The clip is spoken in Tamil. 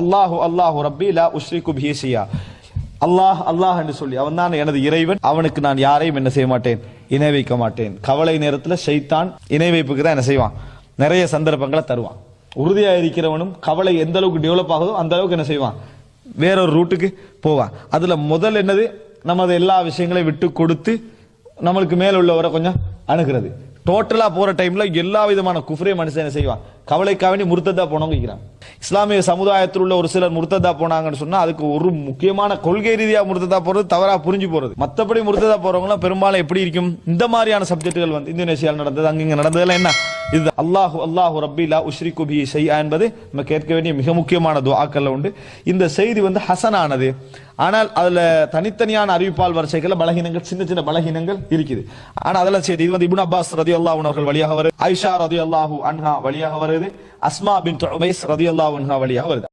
அல்லாஹு அல்லாஹு ரப்பி லா உஷ்ரிகு பிஹிசியா அல்லாஹ் அல்லாஹ் என்று சொல்லி அவன் தான் எனது இறைவன். அவனுக்கு நான் யாரையும் என்ன செய்ய மாட்டேன்? இணை வைக்க மாட்டேன். கவலை நேரத்தில் ஷைத்தான் இணை வைப்புக்கு தான் என்ன செய்வான்? நிறைய சந்தர்ப்பங்களை தருவான். உறுதியாக இருக்கிறவனும் கவலை எந்த அளவுக்கு டெவலப் ஆகுதோ அந்த அளவுக்கு என்ன செய்வான்? வேறொரு ரூட்டுக்கு போவான். அதில் முதல் என்னது? நமது எல்லா விஷயங்களையும் விட்டு கொடுத்து நம்மளுக்கு மேல உள்ளவரை கொஞ்சம் அணுகிறது. டோட்டலாக போகிற டைமில் எல்லா விதமான குஃப்ரே மனுஷன் என்ன செய்வான்? கவலைக்காக வேண்டி முறுத்ததாக போனவங்க இஸ்லாமிய சமுதாயத்தில் உள்ள ஒரு சிலர் முர்த்ததா போனாங்கன்னு சொன்னா அதுக்கு ஒரு முக்கியமான கொள்கை ரீதியா முர்த்ததா போறது தவறா புரிஞ்சு போறது. மத்தபடி முர்த்ததா போறவங்க பெரும்பாலும் எப்படி இருக்கும்? இந்த மாதிரியான சப்ஜெக்டுகள் வந்து இந்தோனேஷியாவில் நடந்தது அங்க நடந்ததெல்லாம் என்ன? இது அல்லாஹு அல்லாஹு ரப்பி லா உஷ்ரிகு செய்யா என்பது நம்ம கேட்க வேண்டிய மிக முக்கியமான துவாக்கல்ல உண்டு. இந்த செய்தி வந்து ஹசனானது. ஆனால் அதுல தனித்தனியான அறிவிப்பால் வரிசைகள் பலகீனங்கள் சின்ன சின்ன பலகீனங்கள் இருக்குது. ஆனா அதெல்லாம் சரி இது வந்து இபுன் அப்பாஸ் ரதியல்லாஹு அவர்கள் வழியாக வருது. ஐஷா ரதி அல்லாஹூ அன்ஹா வழியாக வருது. அஸ்மா பின் ரதி அல்லாஹ் அன்ஹா வழியாக வருது.